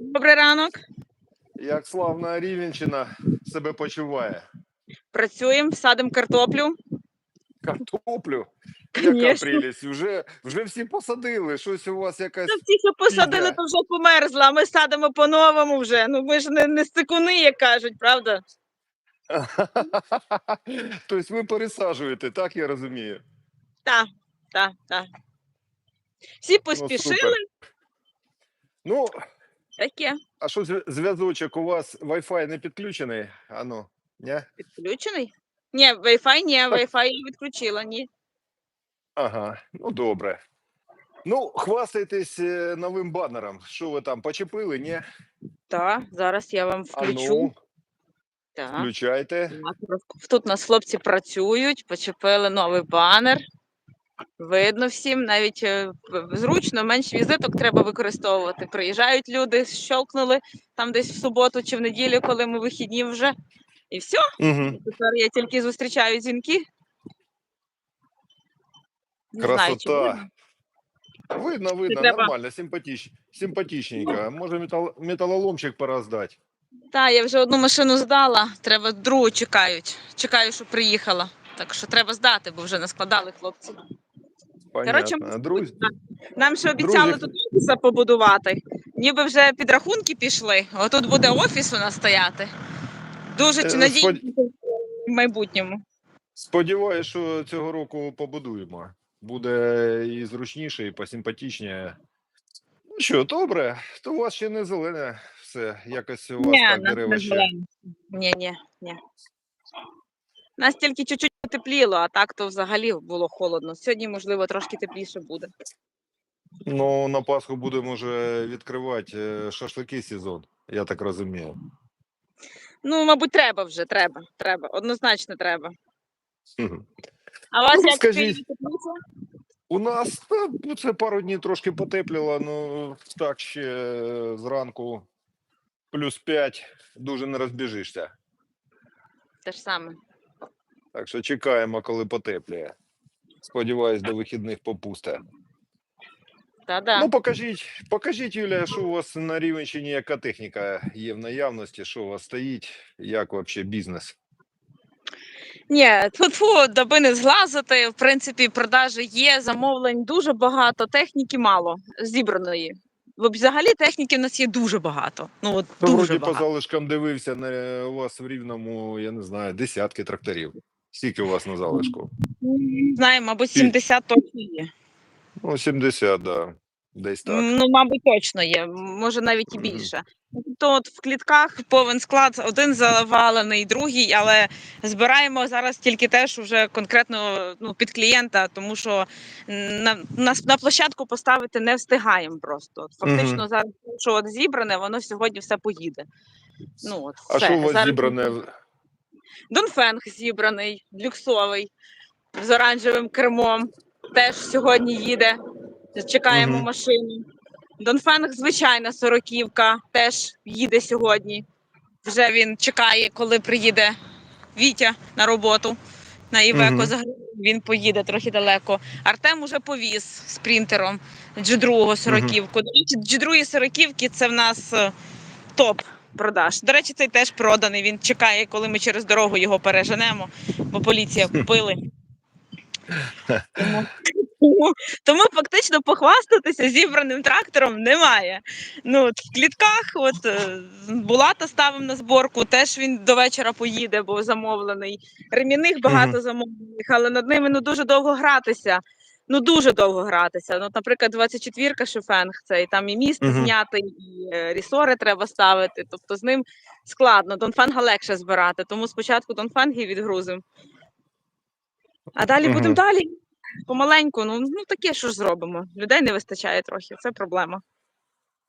Добрий ранок. Як славна Рівенщина себе почуває? Працюємо, садимо картоплю. Картоплю? Яка прелість? Вже, вже всі посадили. Щось у вас якась. Та всі, що посадили, то вже померзла, а ми садимо по-новому вже. Ну ми ж не, не стикуни, як кажуть, правда? Тобто ви пересаджуєте, так я розумію. Так, так, так. Всі поспішили, супер. Ну, таке. а що зв'язочок у вас Wi-Fi не підключений? Ану, ні? Підключений? Ні, Wi-Fi, ні, Wi-Fi відключила, ні. Ага, ну добре. Ну, хвастайтесь е, новим банером. Що ви там почепили? Ні? Так, зараз я вам А включу. ну, Так. включайте. Тут у нас хлопці працюють, почепили новий банер. Видно всім, навіть е, зручно, менш візиток треба використовувати. Приїжджають люди, щелкнули там десь в суботу чи в неділю, коли ми вихідні вже. І все. Угу. Тепер я тільки зустрічаю дзвінки. Не знаю, чи Красота. видно. Видно, видно, треба- нормально, симпатич... симпатичненько. Може метал... металоломчик пора здати. Та, я вже одну машину здала, треба другу чекають. Чекаю, щоб приїхала. Так що треба здати, бо вже наскладали хлопці. Коротше, Понятно. Друзі, Нам ще обіцяли Друзі. тут офіса побудувати. Ніби вже підрахунки пішли. Отут буде офіс у нас стояти. Дуже Е, чи надію спод- в майбутньому. сподіваюся, що цього року побудуємо. Буде і зручніше, і посимпатичніше. Ну що, добре, то у вас ще не зелене все. Якось у вас Ні, так нас дерева ще. зелено. Ні, ні, ні. Нас тільки чуть-чуть потепліло, а так то взагалі було холодно. Сьогодні, можливо, трошки тепліше буде. Ну, на Пасху будемо вже відкривати е, шашлики сезон, я так розумію. Ну, мабуть, треба вже, треба, треба. Однозначно треба. А у вас Ну, як скажіть. Тепліше? У нас ну, це пару днів трошки потепліло, ну так ще е, зранку плюс 5, дуже не розбіжишся. Те ж саме. Так що чекаємо, коли потепліє. Сподіваюсь, до вихідних попусте. Та-да. Ну, покажіть, покажіть, Юлія, що у вас на Рівенщині, яка техніка є в наявності, що у вас стоїть, як взагалі бізнес? Ні, тут фу, даби не зглазити. В принципі, продажі є, замовлень дуже багато, техніки мало зібраної. Бо Взагалі техніки в нас є дуже багато. Ну от дуже вроді по залишкам дивився на у вас в рівному, я не знаю, десятки тракторів. Скільки у вас на залишку? Не Знаю, мабуть, Скільки? 70 точно є. Ну, 70, да. Десь так. Ну, мабуть, точно є, може навіть і більше. То от в клітках повен склад, один завалений, другий, але збираємо зараз тільки те, що вже конкретно ну, під клієнта, тому що на, на, на площадку поставити не встигаємо просто. От Фактично, зараз, що от зібране, воно сьогодні все поїде. Ну, от, А все. що у вас Зараз зібране? Донфенг зібраний, люксовий, з оранжевим кермом. Теж сьогодні їде. Чекаємо Мгм. машину. Донфенг, звичайна сороківка, теж їде сьогодні. Вже він чекає, коли приїде Вітя на роботу. На Івеко загрузив, він поїде трохи далеко. Артем уже повіз спринтером G2 сороківку. До речі, G2 сороківки це в нас е, топ продаж. До речі, цей теж проданий. Він чекає, коли ми через дорогу його переженемо, бо поліція купили. Тому, тому, тому фактично похвастатися зібраним трактором немає. Ну, от в клітках, от е, Булата ставимо на зборку, теж він до вечора поїде, бо замовлений. Ремінних багато замовлених, але над ними ну дуже довго гратися. Ну дуже довго гратися. Ну, наприклад, 24-ка шифенг, цей там і міст Мгм. знятий, і е, рісори треба ставити. Тобто з ним складно. Донфенга легше збирати, тому спочатку донфенги відгрузимо. А далі Мгм. будемо далі. Помаленьку, ну, ну таке що ж зробимо. Людей не вистачає трохи, це проблема.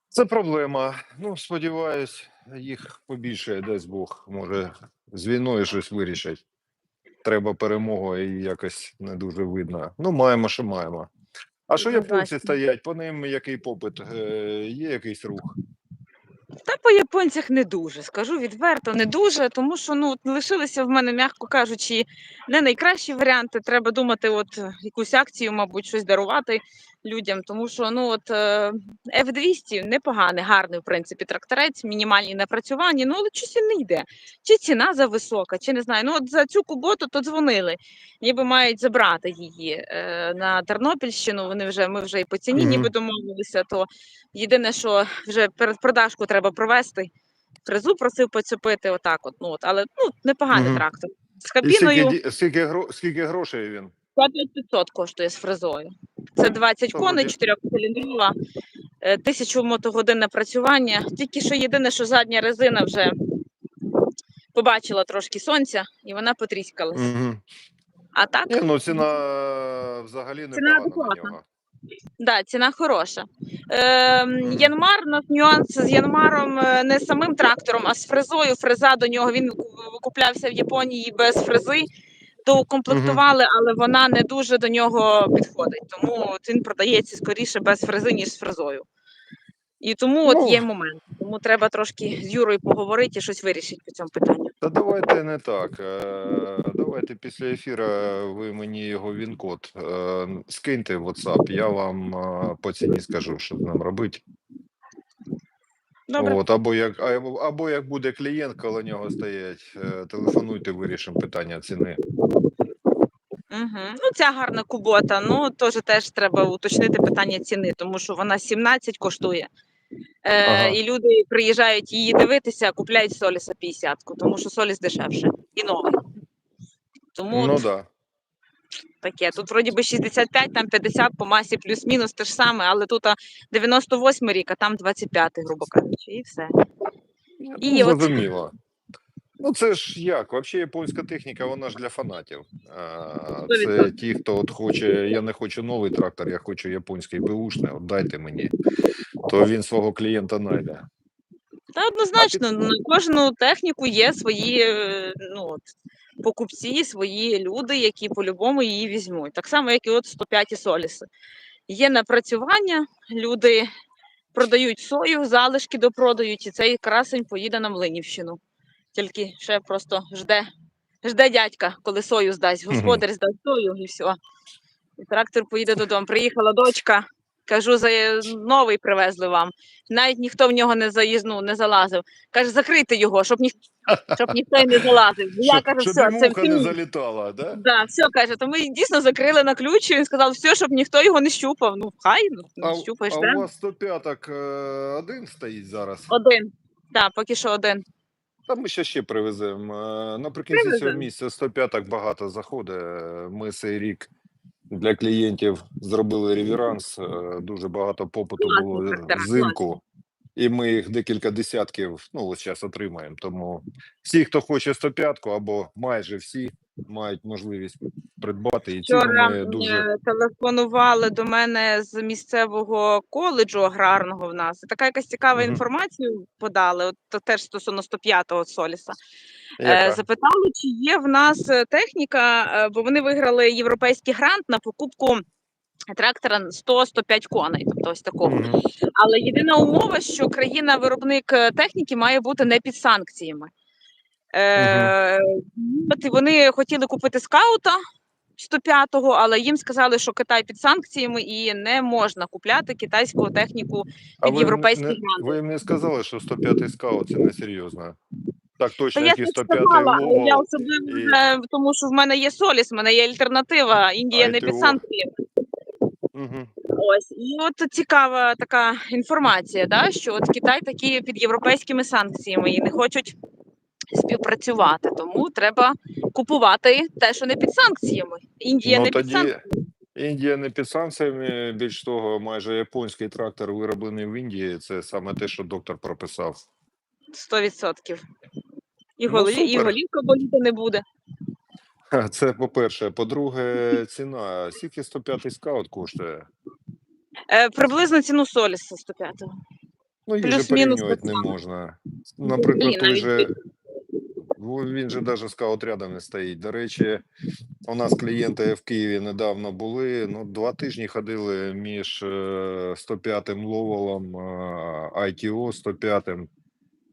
Це проблема. Ну, сподіваюсь, їх побільше, дасть Бог. Може, з війною щось вирішать. Треба перемога і якось не дуже видно. Ну, маємо, що маємо. А що японці стоять? По ним який попит? Е, Є якийсь рух? Та по японцях не дуже, скажу відверто, не дуже, тому що ну от лишилися в мене, м'яко кажучи, не найкращі варіанти. Треба думати, от якусь акцію, мабуть, щось дарувати людям, тому що ну от е, F200 непоганий, гарний, в принципі, тракторець, мінімальні напрацювання, ну але щось не йде. Чи ціна зависока, чи не знаю. Ну от за цю куботу то дзвонили, ніби мають забрати її е, на Тернопільщину. Вони вже ми вже і по ціні ніби домовилися. То єдине, що вже передпродажку треба провести. Фрезу просив поцепити, отак, от ну от, але ну непоганий Мгм. трактор. З І скільки, скільки, скільки грошей він? 5500 коштує з фрезою. Це 20 коней, 4 е, тисячу мотогодин напрацювання. Тільки що єдине, що задня резина вже побачила трошки сонця і вона потріскалась. Угу. А так, Ні, ну ціна взагалі Ціна адекватна. да, ціна хороша. Е. Янмар, у нас нюанс з Янмаром е, не з самим трактором, а з фрезою. Фреза до нього він ку- куплявся в Японії без фрези. То комплектували, але вона не дуже до нього підходить. Тому він продається скоріше без фрези, ніж з фрезою. І тому от Ну. є момент. Тому треба трошки з Юрою поговорити і щось вирішити по цьому питанню. Та давайте не так. е, Давайте після ефіру ви мені його він-код е, скиньте в WhatsApp, я вам е, по ціні скажу, що з ним робити. Добре, От, або як або, або як буде клієнт коло нього стоять, е, телефонуйте, вирішимо питання ціни. Угу. Ну, ця гарна кубота. Ну, теж теж треба уточнити питання ціни, тому що вона 17 коштує. Е, Ага. І люди приїжджають її дивитися, купляють Соліса 50, тому що Соліс дешевше і новий. Тому Ну от да. Таке. Тут вроді би 65, там 50 по масі плюс-мінус те ж саме, але тут а, 98 рік, а там 25, грубо кажучи, і все. І ну, от- зрозуміло. Ну, це ж як? Взагалі японська техніка, вона ж для фанатів. А, Це ті, хто от хоче, я не хочу новий трактор, я хочу японський беушний, от дайте мені. То він свого клієнта знайде. Та однозначно, на кожну техніку є свої е, ну, от, покупці, свої люди, які по-любому її візьмуть. Так само, як і от 105 Соліси. Є напрацювання, люди продають сою, залишки допродають, і цей красень поїде на Млинівщину. Тільки ще просто жде, жде дядька, коли сою здасть. Господар здасть сою і все. І трактор поїде додому. Приїхала дочка. Кажу, за новий привезли вам. Навіть ніхто в нього не заїзнув, не залазив. Каже, закрийте його, щоб, ніх... щоб ніхто й не залазив. Я Щоб, кажу, щоб все, це муха не залітала, да? Да, все каже, то ми дійсно закрили на ключ, і він сказав, все, щоб ніхто його не щупав. Ну, хай, ну, А, щупаєш, а да? у вас 105 е, один стоїть зараз. Один. Так, поки що один. Та ми ще ще привеземо. Е, Наприкінці цього Привеземо. місяця 105 багато заходить. Е, Ми цей рік для клієнтів зробили реверанс. е, Дуже багато попиту було взимку. І ми їх декілька десятків, ну, ось зараз отримаємо. Тому всі, хто хоче 105 або майже всі, мають можливість придбати. І Вчора дуже. телефонували до мене з місцевого коледжу аграрного в нас. Така якась цікава Мгм. інформацію подали, от теж стосовно 105-го Соліса. Е, Яка? Запитали, чи є в нас е, техніка, е, бо вони виграли європейський грант на покупку трактора 100-105 коней, тобто ось такого. Мгм. Але єдина умова, що країна-виробник техніки має бути не під санкціями. Е, от і вони хотіли купити скаута 105-го, але їм сказали, що Китай під санкціями і не можна купляти китайську техніку під європейський грант. ви їм не сказали, що 105-й скаут це не серйозно. Так точно, я як 105-й сказала, але я особливо і- тому що в мене є Соліс, в мене є альтернатива. Індія не під ITO. санкціями. Ось і от цікава така інформація, да, що от Китай такі під європейськими санкціями і не хочуть співпрацювати. Тому треба купувати те, що не під санкціями. Індія ну, не під санкціями. Індія не під санкціями. Більш того, майже японський трактор вироблений в Індії. Це саме те, що доктор прописав. 100%. І, Ну, голі, і голівка боліти не буде. Це по-перше. По-друге, ціна. Скільки 105-й скаут коштує? Е, приблизно ціну Соліса 105-го. Ну, їх же порівнювати не можна. Наприклад, той же. Ну, Він же навіть скаут рядом не стоїть. До речі, у нас клієнти в Києві недавно були. Ну, два тижні ходили між е, 105-м Ловолом, ITO 105-м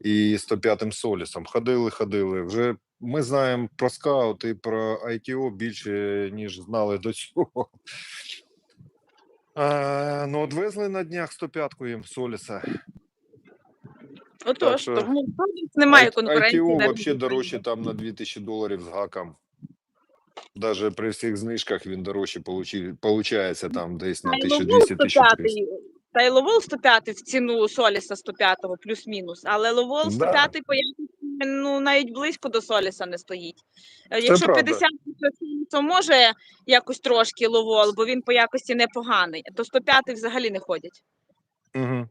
і 105-м Солісом. Ходили, ходили. Вже ми знаємо про скаут і про ITO більше, ніж знали до цього. А, ну, відвезли на днях 105-ку їм Соліса. Отож, що тому немає конкуренції. ITO взагалі дорожче там на 2000 доларів з гаком. Даже при всіх знижках він дорожче получається там десь на Та й Ловол 1200-1300. 105, Та й Ловол 105 в ціну Соліса 105-го, плюс-мінус, але Ловол Да. 105 по якості ну, навіть близько до Соліса не стоїть. Е, Якщо правда. 50 то може якось трошки Ловол, бо він по якості непоганий, то 105 взагалі не ходять. Угу.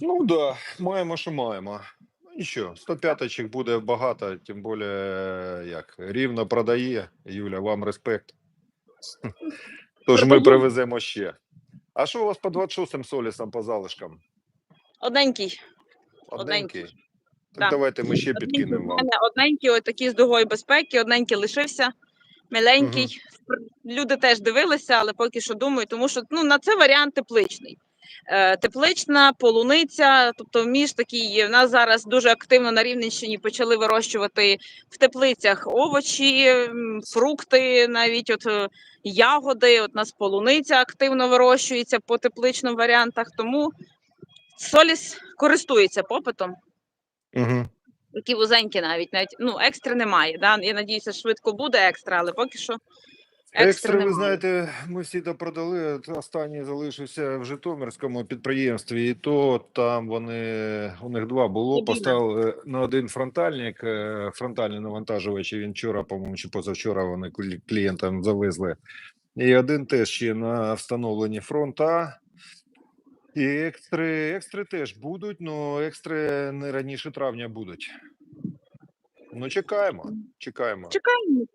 Ну так, да, маємо, що маємо. Ну нічого, 105 буде багато, тим більше, як рівно продає. Юля, вам респект. Тож ми привеземо ще. А що у вас по 26-м солісам по залишкам? Одненький. Одненький? Одненький. Так Да. давайте ми ще Одненький підкинемо вам. мене одненький, отакий з дугою безпеки, одненький лишився, миленький. Люди теж дивилися, але поки що думаю, тому що ну, на це варіант тепличний. Е, теплична, полуниця, тобто між такий, в нас зараз дуже активно на Рівненщині почали вирощувати в теплицях овочі, фрукти, навіть от е, ягоди. От у нас полуниця активно вирощується по тепличним варіантах, тому соліс користується попитом. Угу. Такі вузенькі навіть, навіть ну, екстри немає. Да? Я надіюся, швидко буде екстра, але поки що екстри ви знаєте, ми всі то продали. от Останній залишився в Житомирському підприємстві, і то там вони у них два було. Поставили на один фронтальник, е, фронтальний навантажувач. і Він вчора, по-моєму, чи позавчора вони клієнтам завезли. І один теж ще на встановленні фронта. І екстри, екстри теж будуть, але екстри не раніше травня будуть. Ну, чекаємо, чекаємо. Чекаємо.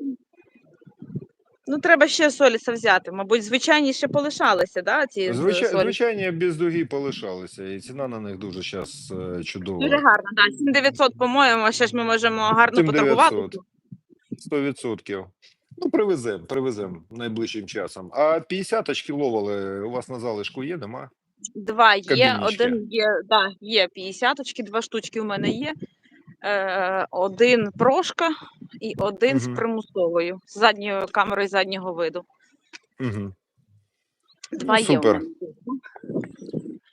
Ну, треба ще соліса взяти. Мабуть, звичайні ще полишалися, да, ці Звичай, солі? звичайні без дуги полишалися, і ціна на них дуже зараз чудова. Дуже гарно, да. 7900, по-моєму, ще ж ми можемо гарно 7900. поторгувати. 100%. Ну, привеземо, привеземо найближчим часом. А 50 очки ловили, у вас на залишку є, нема? Два є, Кабіночки. один є, да, є 50 два штучки у мене є. Е, один прошка і один з примусовою, з задньою камерою заднього виду. Угу. Два є. у супер.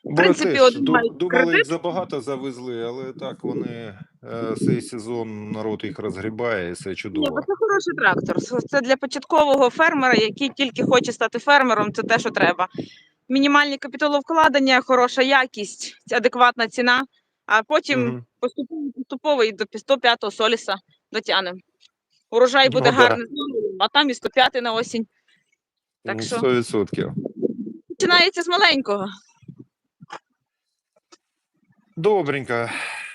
В принципі, мають думали, кредит. їх забагато завезли, але так вони е, цей сезон народ їх розгрібає, і все чудово. бо це хороший трактор. Це для початкового фермера, який тільки хоче стати фермером, це те, що треба. Мінімальні капіталовкладення, хороша якість, адекватна ціна, а потім Мгм. поступово поступово і до 105-го соліса дотягнемо. Урожай буде Ну, гарний, а там і 105 на осінь. Так що 100%. починається з маленького. Добренько.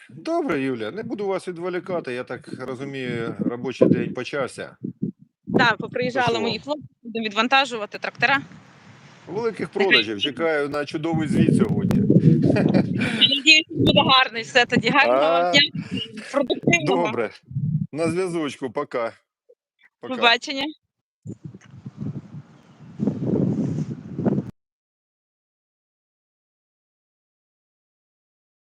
Добре, Юля, не буду вас відволікати. Я так розумію, робочий день почався. Так, поприїжджали мої хлопці, будемо відвантажувати трактора. Великих продажів. Чекаю на чудовий звіт сьогодні. Я надіюся, буде гарний. Все тоді гарного дня, продуктивного Добре. На зв'язочку, пока. Пока. побачення.